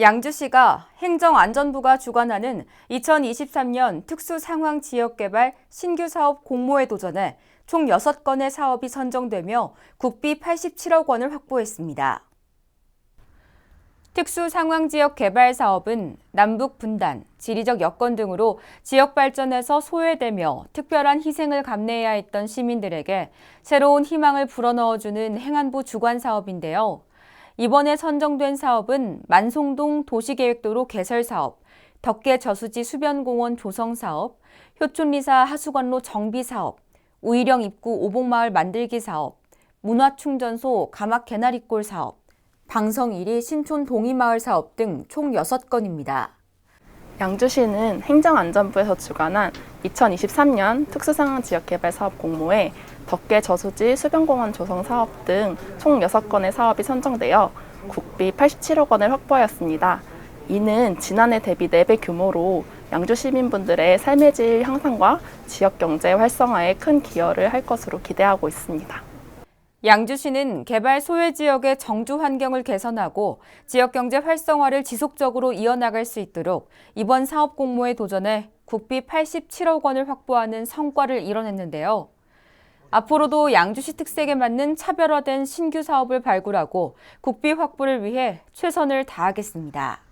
양주시가 행정안전부가 주관하는 2023년 특수상황지역개발 신규 사업 공모에 도전해 총 6건의 사업이 선정되며 국비 87억 원을 확보했습니다. 특수상황지역 개발 사업은 남북 분단, 지리적 여건 등으로 지역 발전에서 소외되며 특별한 희생을 감내해야 했던 시민들에게 새로운 희망을 불어넣어주는 행안부 주관 사업인데요. 이번에 선정된 사업은 만송동 도시계획도로 개설 사업, 덕계 저수지 수변공원 조성 사업, 효촌리사 하수관로 정비 사업, 우이령 입구 오복마을 만들기 사업, 문화충전소 가막 개나리골 사업, 방성 1리 신촌 동이마을 사업 등 총 6건입니다. 양주시는 행정안전부에서 주관한 2023년 특수상황지역개발 사업 공모에 덕계 저수지 수변공원 조성 사업 등 총 6건의 사업이 선정되어 국비 87억 원을 확보하였습니다. 이는 지난해 대비 4배 규모로 양주 시민분들의 삶의 질 향상과 지역 경제 활성화에 큰 기여를 할 것으로 기대하고 있습니다. 양주시는 개발 소외 지역의 정주 환경을 개선하고 지역 경제 활성화를 지속적으로 이어나갈 수 있도록 이번 사업 공모에 도전해 국비 87억 원을 확보하는 성과를 이뤄냈는데요. 앞으로도 양주시 특색에 맞는 차별화된 신규 사업을 발굴하고 국비 확보를 위해 최선을 다하겠습니다.